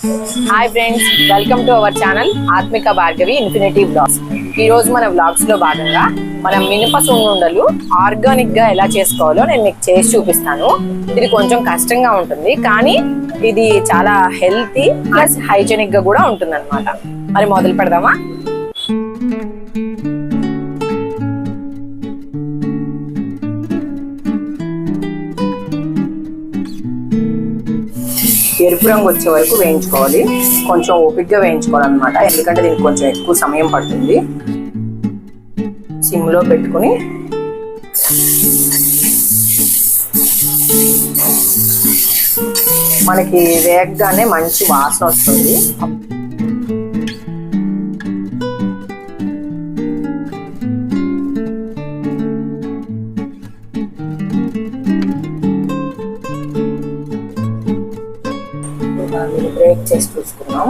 Hi friends welcome to our channel Atmika Bhargavi infinity blogs ఈ రోజు మన బ్లాగ్స్లో భాగంగా మనం మినప సున్నుండలు ఆర్గానిక్గా ఎలా చేసుకోవాలో నేను మీకు చేసి చూపిస్తాను. ఇది కొంచెం కష్టంగా ఉంటుంది కానీ ఇది చాలా హెల్తీ ప్లస్ హైజెనిక్గా కూడా ఉంటుంది మరి మొదలు పెడదామా? ఎరుపు రంగు వచ్చే వరకు వేయించుకోవాలి. కొంచెం ఓపిక్గా వేయించుకోవాలన్నమాట. ఎందుకంటే దీనికి కొంచెం ఎక్కువ సమయం పడుతుంది. సిమ్లో పెట్టుకుని మనకి వేగగానే మంచి వాసన వస్తుంది. బ్రేక్ చేసి చూసుకున్నాం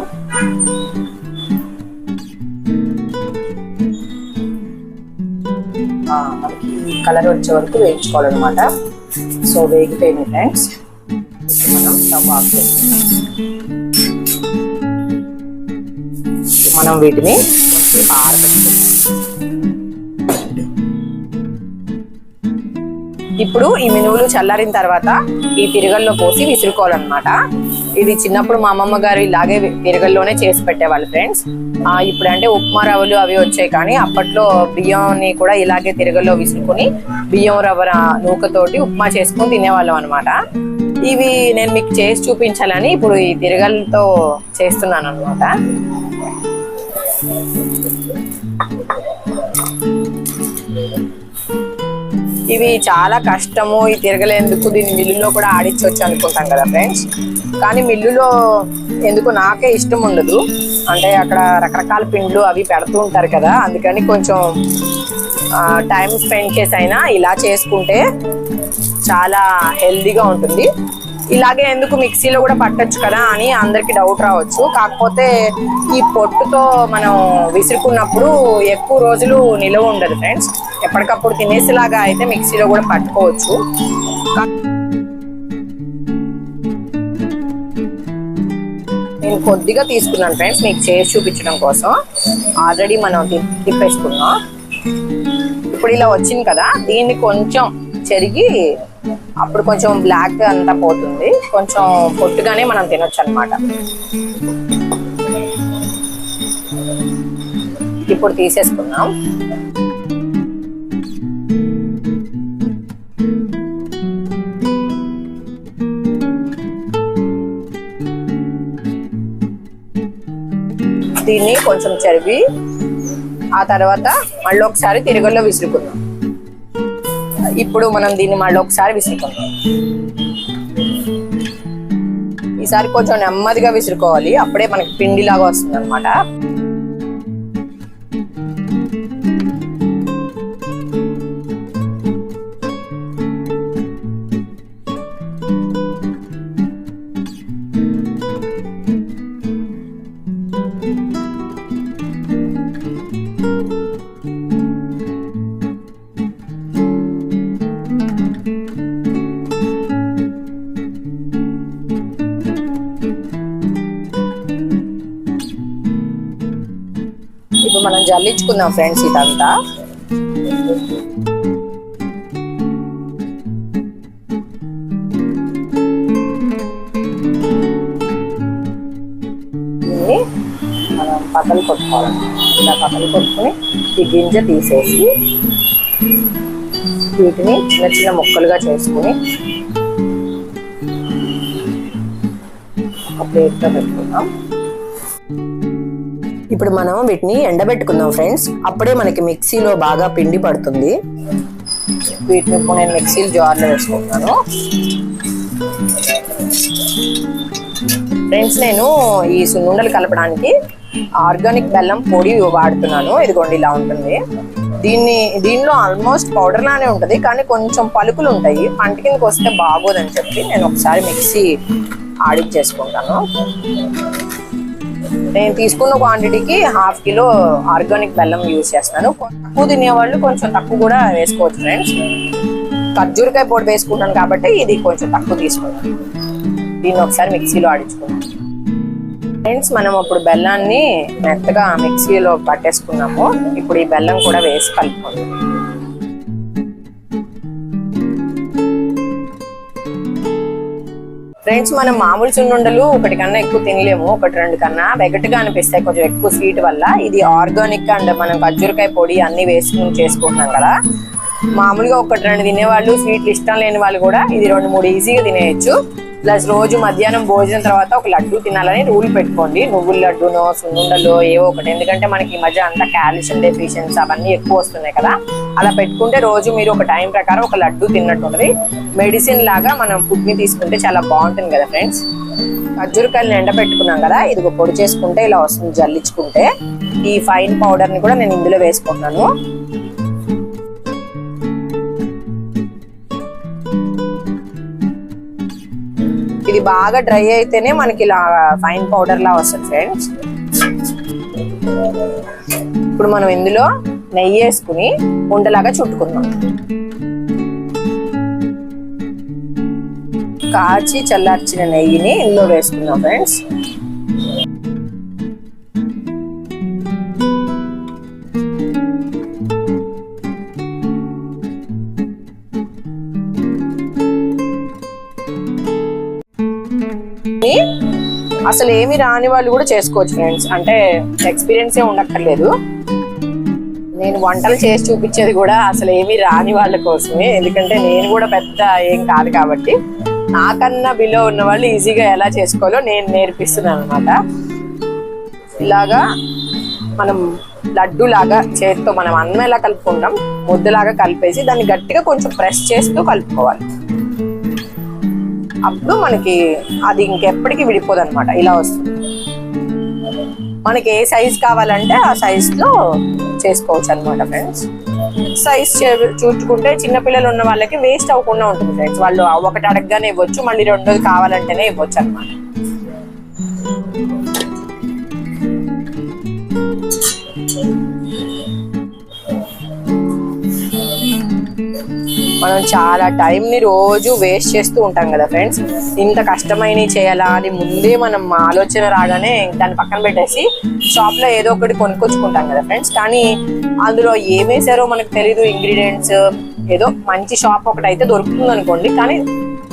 మనకి కలర్ వచ్చే వరకు వేయించుకోవాలన్నమాట. సో వేగిపోయింది ఫ్రెండ్స్ ఇప్పుడు మనం స్టవ్ ఆఫ్ మనం వీటిని కొంచెం ఇప్పుడు ఈ మినువులు చల్లారిన తర్వాత ఈ తిరగల్లో పోసి విసురుకోవాలన్నమాట. ఇది చిన్నప్పుడు మా అమ్మమ్మ గారు ఇలాగే తిరగల్లోనే చేసి పెట్టేవాళ్ళు ఫ్రెండ్స్. ఆ ఇప్పుడు అంటే ఉప్మా రవ్వలు అవి వచ్చాయి కానీ అప్పట్లో బియ్యంని కూడా ఇలాగే తిరగల్లో విసురుకొని బియ్యం రవ్వ నూకతోటి ఉప్మా చేసుకొని తినేవాళ్ళం అనమాట ఇవి నేను మీకు చేసి చూపించాలని ఇప్పుడు ఈ తిరగలతో చేస్తున్నాను అనమాట ఇవి చాలా కష్టము. ఈ తిరగలేందుకు దీన్ని మిల్లులో కూడా ఆడించవచ్చు అనుకుంటాం కదా ఫ్రెండ్స్. కానీ మిల్లులో ఎందుకు నాకే ఇష్టం ఉండదు. అంటే అక్కడ రకరకాల పిండ్లు అవి పెడుతూ ఉంటారు కదా. అందుకని కొంచెం టైం స్పెండ్ చేసి అయినా ఇలా చేసుకుంటే చాలా హెల్దీగా ఉంటుంది. ఇలాగే ఎందుకు మిక్సీలో కూడా పట్టచ్చు కదా అని అందరికి డౌట్ రావచ్చు. కాకపోతే ఈ పొట్టుతో మనం విసురుకున్నప్పుడు ఎక్కువ రోజులు నిలవ ఉండదు ఫ్రెండ్స్. ఎప్పటికప్పుడు తినేసేలాగా అయితే మిక్సీలో కూడా పట్టుకోవచ్చు. నేను కొద్దిగా తీసుకున్నాను ఫ్రెండ్స్ మీకు చేసి చూపించడం కోసం. ఆల్రెడీ మనం తిప్పేసుకున్నాం. ఇప్పుడు ఇలా వచ్చింది కదా దీన్ని కొంచెం చెరిగి అప్పుడు కొంచెం బ్లాక్ అంతా పోతుంది. కొంచెం పొట్టుగానే మనం తినొచ్చు అనమాట ఇప్పుడు తీసేసుకున్నాం. దీన్ని కొంచెం చెరిగి ఆ తర్వాత మళ్ళీ ఒకసారి తిరగల్లో విసురుకుందాం. ఇప్పుడు మనం దీన్ని మళ్ళీ ఒకసారి విసురుకుందాం. ఈసారి కొంచెం నెమ్మదిగా విసురుకోవాలి. అప్పుడే మనకి పిండిలాగా వస్తుంది అనమాట ఇప్పుడు మనం జల్లించుకుందాం ఫ్రెండ్స్ ఇదంతా. మనం పక్కలు కొట్టుకోవాలి. ఇలా పక్కలు కొట్టుకొని ఈ గింజ తీసేసి వీటిని చిన్న చిన్న ముక్కలుగా చేసుకుని ఒక ప్లేట్లో పెట్టుకుందాం. ఇప్పుడు మనం వీటిని ఎండబెట్టుకుందాం ఫ్రెండ్స్. అప్పుడే మనకి మిక్సీలో బాగా పిండి పడుతుంది. వీటిని ఇప్పుడు నేను మిక్సీ జార్లో వేసుకుంటున్నాను. ఫ్రెండ్స్ నేను ఈ సున్నుండలు కలపడానికి ఆర్గానిక్ బెల్లం పొడి వాడుతున్నాను. ఇదిగోండి ఇలా ఉంటుంది. దీన్ని దీనిలో ఆల్మోస్ట్ పౌడర్ లానే ఉంటుంది కానీ కొంచెం పలుకులు ఉంటాయి. పంట కిందకి వస్తే బాగోదని చెప్పి నేను ఒకసారి మిక్సీ ఆడిట్ చేసుకుంటాను. నేను తీసుకున్న క్వాంటిటీకి హాఫ్ కిలో ఆర్గానిక్ బెల్లం యూజ్ చేస్తున్నాను. తక్కువ తినేవాళ్ళు కొంచెం తక్కువ కూడా వేసుకోవచ్చు ఫ్రెండ్స్ ఖర్జూరకాయ పొడి వేసుకుంటాను కాబట్టి ఇది కొంచెం తక్కువ తీసుకున్నాను. దీన్ని ఒకసారి మిక్సీలో ఆడించుకున్నాను ఫ్రెండ్స్ మనం ఇప్పుడు బెల్లాన్ని మెత్తగా మిక్సీలో పట్టేసుకున్నాము. ఇప్పుడు ఈ బెల్లం కూడా వేసి కలుపుకుందాం ఫ్రెండ్స్ మనం మామూలు చున్నుండలు ఒకటి కన్నా ఎక్కువ తినలేము ఒకటి రెండు కన్నా. వెగట్గా అనిపిస్తాయి కొంచెం ఎక్కువ స్వీట్ వల్ల. ఇది ఆర్గానిక్ అండ్ మనం ఖర్జూరకాయ పొడి అన్ని వేసుకుని చేసుకుంటున్నాం కదా. మామూలుగా ఒకటి రెండు తినేవాళ్ళు స్వీట్లు ఇష్టం లేని వాళ్ళు కూడా ఇది రెండు మూడు ఈజీగా తినేయచ్చు. ప్లస్ రోజు మధ్యాహ్నం భోజనం తర్వాత ఒక లడ్డు తినాలని రూల్ పెట్టుకోండి. నువ్వుల లడ్డునో సున్నుండలో ఏవో ఒకటి. ఎందుకంటే మనకి ఈ మధ్య అంత కాల్షియం డెఫిషియన్స్ అవన్నీ ఎక్కువ వస్తున్నాయి కదా. అలా పెట్టుకుంటే రోజు మీరు ఒక టైం ప్రకారం ఒక లడ్డు తిన్నట్టు ఉంటుంది. మెడిసిన్ లాగా మనం ఫుడ్ని తీసుకుంటే చాలా బాగుంటుంది కదా ఫ్రెండ్స్ ఖర్జూరకాయలను ఎండబెట్టుకున్నాం కదా ఇది ఒక పొడి చేసుకుంటే ఇలా వస్తుంది జల్లించుకుంటే. ఈ ఫైన్ పౌడర్ని కూడా నేను ఇందులో వేసుకుంటున్నాను. ఇది బాగా డ్రై అయితేనే మనకి ఇలా ఫైన్ పౌడర్ లా వస్తుంది ఫ్రెండ్స్. ఇప్పుడు మనం ఇందులో నెయ్యి వేసుకుని ఉండలాగా చుట్టుకుందాం. కాచి చల్లార్చిన నెయ్యిని ఇందులో వేసుకుందాం ఫ్రెండ్స్. అసలు ఏమి రాని వాళ్ళు కూడా చేసుకోవచ్చు ఫ్రెండ్స్ అంటే ఎక్స్పీరియన్స్ ఏ ఉండక్కర్లేదు. నేను వంటలు చేసి చూపించేది కూడా అసలు ఏమి రాని వాళ్ళ కోసమే. ఎందుకంటే నేను కూడా పెద్ద ఏం కాదు కాబట్టి. నాకన్నా బిలో ఉన్న వాళ్ళు ఈజీగా ఎలా చేసుకోవాలో నేను నేర్పిస్తున్నాను అనమాట ఇలాగా మనం లడ్డు లాగా చేతితో మనం అన్నం ఎలా కలుపుకుంటాం ముద్దలాగా కలిపేసి దాన్ని గట్టిగా కొంచెం ప్రెస్ చేస్తూ కలుపుకోవాలి. అప్పుడు మనకి అది ఇంకెప్పటికీ విడిపోదు అనమాట ఇలా వస్తుంది. మనకి ఏ సైజ్ కావాలంటే ఆ సైజ్లో చేసుకోవచ్చు అనమాట ఫ్రెండ్స్ సైజ్ చూసుకుంటే చిన్నపిల్లలు ఉన్న వాళ్ళకి వేస్ట్ అవ్వకుండా ఉంటుంది ఫ్రెండ్స్ వాళ్ళు ఒకటి అడగగానే ఇవ్వచ్చు మళ్ళీ రెండోది కావాలంటేనే ఇవ్వచ్చు అనమాట మనం చాలా టైం ని రోజు వేస్ట్ చేస్తూ ఉంటాం కదా ఫ్రెండ్స్ ఇంత కష్టమైనవి చేయాలా అని ముందే మనం ఆలోచన రాగానే దాన్ని పక్కన పెట్టేసి షాప్లో ఏదో ఒకటి కొనుక్కొచ్చుకుంటాం కదా ఫ్రెండ్స్ కానీ అందులో ఏమేసారో మనకు తెలీదు ఇంగ్రీడియంట్స్ ఏదో మంచి షాప్ ఒకటి అయితే దొరుకుతుంది అనుకోండి. కానీ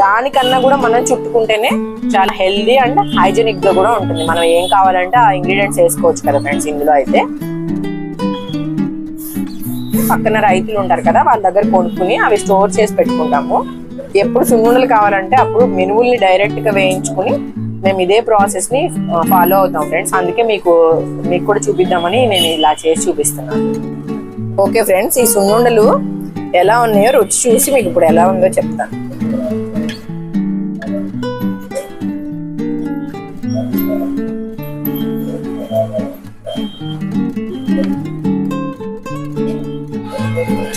దానికన్నా కూడా మనం చుట్టుకుంటేనే చాలా హెల్దీ అండ్ హైజెనిక్గా కూడా ఉంటుంది. మనం ఏం కావాలంటే ఆ ఇంగ్రీడియంట్స్ వేసుకోవచ్చు కదా ఫ్రెండ్స్ ఇందులో అయితే. పక్కన రైతులు ఉంటారు కదా వాళ్ళ దగ్గర కొనుక్కుని అవి స్టోర్ చేసి పెట్టుకుంటాము. ఎప్పుడు సున్నుండలు కావాలంటే అప్పుడు మినుముల్ని డైరెక్ట్గా వేయించుకుని మేము ఇదే ప్రాసెస్ని ఫాలో అవుతాం ఫ్రెండ్స్. అందుకే మీకు మీకు కూడా చూపిద్దామని నేను ఇలా చేసి చూపిస్తున్నాను. ఓకే ఫ్రెండ్స్ ఈ సున్నుండలు ఎలా ఉన్నాయో రుచి చూసి మీకు ఇప్పుడు ఎలా ఉందో చెప్తాను.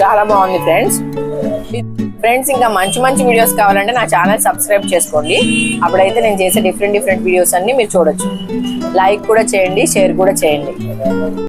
చాలా బాగుంది ఫ్రెండ్స్ ఫ్రెండ్స్ ఇంకా మంచి మంచి వీడియోస్ కావాలంటే నా ఛానల్ సబ్స్క్రైబ్ చేసుకోండి. అప్పుడైతే నేను చేసే డిఫరెంట్ డిఫరెంట్ వీడియోస్ అన్ని మీరు చూడొచ్చు. లైక్ కూడా చేయండి షేర్ కూడా చేయండి.